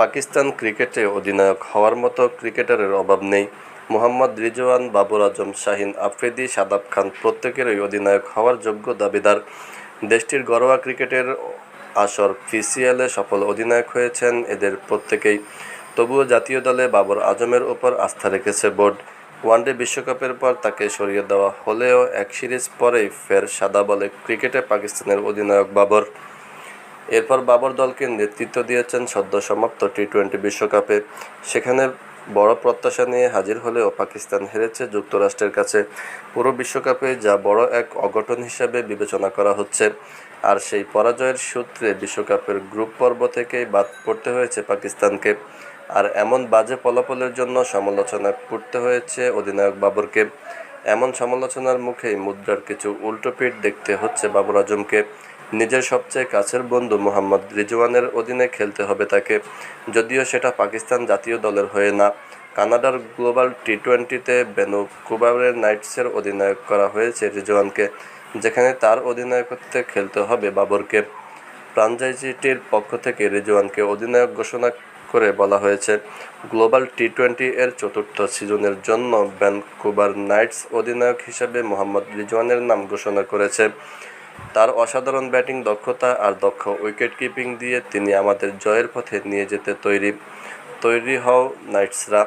পাকিস্তান ক্রিকেটে অধিনায়ক হওয়ার মতো ক্রিকেটারের অভাব নেই। মোহাম্মদ রিজওয়ান বাবর আজম, শাহিন আফ্রিদি শাদাব খান প্রত্যেকেরই অধিনায়ক হওয়ার যোগ্য দাবিদার। দেশটির ঘরোয়া ক্রিকেটের আসর পিসিএলে সফল অধিনায়ক হয়েছেন এদের প্রত্যেকেই। তবুও জাতীয় দলে বাবর আজমের ওপর আস্থা রেখেছে বোর্ড। ওয়ানডে বিশ্বকাপের পর তাকে সরিয়ে দেওয়া হলেও এক সিরিজ পরেই ফের সাদা বলে ক্রিকেটে পাকিস্তানের অধিনায়ক বাবর। এরপর বাবর দলকে নেতৃত্ব দিয়েছেন সদ্য সমাপ্ত টি টোয়েন্টি বিশ্বকাপে। সেখানে বড় প্রত্যাশা নিয়ে হাজির হলেও পাকিস্তান হেরেছে যুক্তরাষ্ট্রের কাছে। পুরো বিশ্বকাপে যা বড় এক অঘটন হিসেবে বিবেচনা করা হচ্ছে। আর সেই পরাজয়ের সূত্রে বিশ্বকাপের গ্রুপ পর্ব থেকেই বাদ পড়তে হয়েছে পাকিস্তানকে। আর এমন বাজে ফলাফলের জন্য সমালোচনায় পড়তে হয়েছে অধিনায়ক বাবরকে। এমন সমালোচনার মুখেই মুদ্রার কিছু উল্টোপিঠ দেখতে হচ্ছে বাবর আজমকে। নিজের সবচেয়ে কাছের বন্ধু মোহাম্মদ রিজওয়ানের অধীনে খেলতে হবে তাকে। যদিও সেটা পাকিস্তান জাতীয় দলের হয়ে না, কানাডার গ্লোবাল টি টোয়েন্টিতে বেনু কুবারের নাইটসের অধিনায়ক করা হয়েছে রিজওয়ানকে, যেখানে তার অধিনায়কত্বে খেলতে হবে বাবরকে। ফ্রাঞ্চাইজিটির পক্ষ থেকে রিজওয়ানকে অধিনায়ক ঘোষণা করে বলা হয়েছে, গ্লোবাল টি টোয়েন্টি এর চতুর্থ সিজনের জন্য ভ্যানকুভার নাইটস অধিনায়ক হিসেবে মোহাম্মদ রিজওয়ানের নাম ঘোষণা করেছে। তার অসাধারণ ব্যাটিং দক্ষতা আর দক্ষ উইকেট কিপিং দিয়ে তিনি আমাদের জয়ের পথে নিয়ে যেতে তৈরি তৈরি হও নাইটসরা।